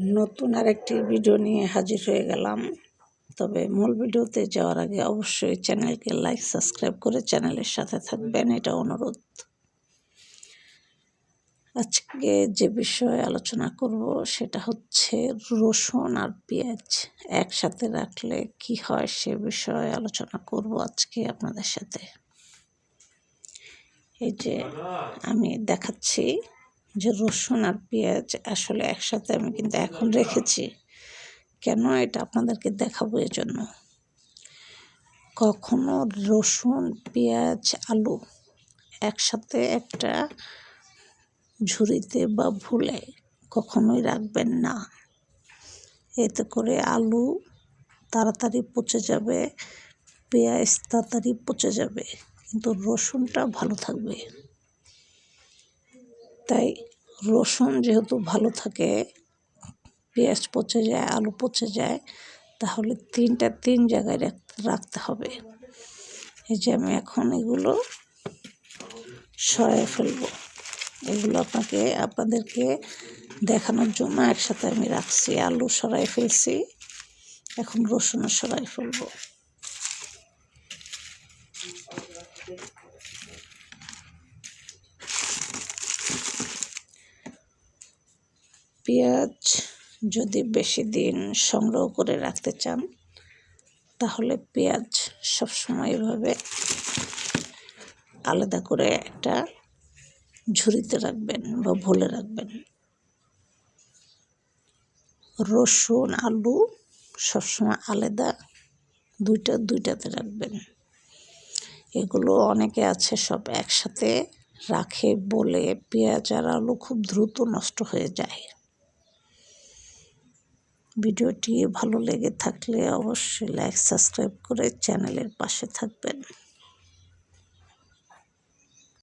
নতুন আরেকটি ভিডিও নিয়ে হাজির হয়ে গেলাম। তবে মূল ভিডিওতে যাওয়ার আগে অবশ্যই চ্যানেলকে লাইক, সাবস্ক্রাইব করে চ্যানেলের সাথে থাকবেন, এটা অনুরোধ। আজকে যে বিষয়ে আলোচনা করব সেটা হচ্ছে রসুন আর পেঁয়াজ একসাথে রাখলে কি হয় সে বিষয়ে আলোচনা করব আজকে আপনাদের সাথে। এই যে আমি দেখাচ্ছি যে রসুন আর পেঁয়াজ আসলে একসাথে আমি কিন্তু এখন রেখেছি। কেন এটা আপনাদেরকে দেখাবো এর জন্য? কখনো রসুন, পেঁয়াজ, আলু একসাথে একটা ঝুড়িতে বা ভুলে কখনোই রাখবেন না। এতে করে আলু তাড়াতাড়ি পচে যাবে, পেঁয়াজ তাড়াতাড়ি পচে যাবে, কিন্তু রসুনটা ভালো থাকবে। তাই রসুন যেহেতু ভালো থাকে, পেঁয়াজ পচে যায়, আলু পচে যায়, তাহলে তিনটা তিন জায়গায় রাখতে হবে। এই যে আমি এখন এগুলো সরাই ফেলব। এগুলো আপনাকে, আপনাদেরকে দেখানোর জন্য একসাথে আমি রাখছি। আলু সরাই ফেলছি, এখন রসুনও সরাই ফেলব। পেঁয়াজ যদি বেশি দিন সংগ্রহ করে রাখতে চান, তাহলে পেঁয়াজ সবসময় এভাবে আলাদা করে একটা ঝুড়িতে রাখবেন বা ভুলে রাখবেন। রসুন, আলু সবসময় আলাদা দুইটা দুইটাতে রাখবেন। এগুলো অনেকে আছে সব একসাথে রাখে বলে পেঁয়াজ আর আলু খুব দ্রুত নষ্ট হয়ে যায়। ভিডিওটি ভালো লেগে থাকলে অবশ্যই লাইক সাবস্ক্রাইব করে চ্যানেলের পাশে থাকবেন।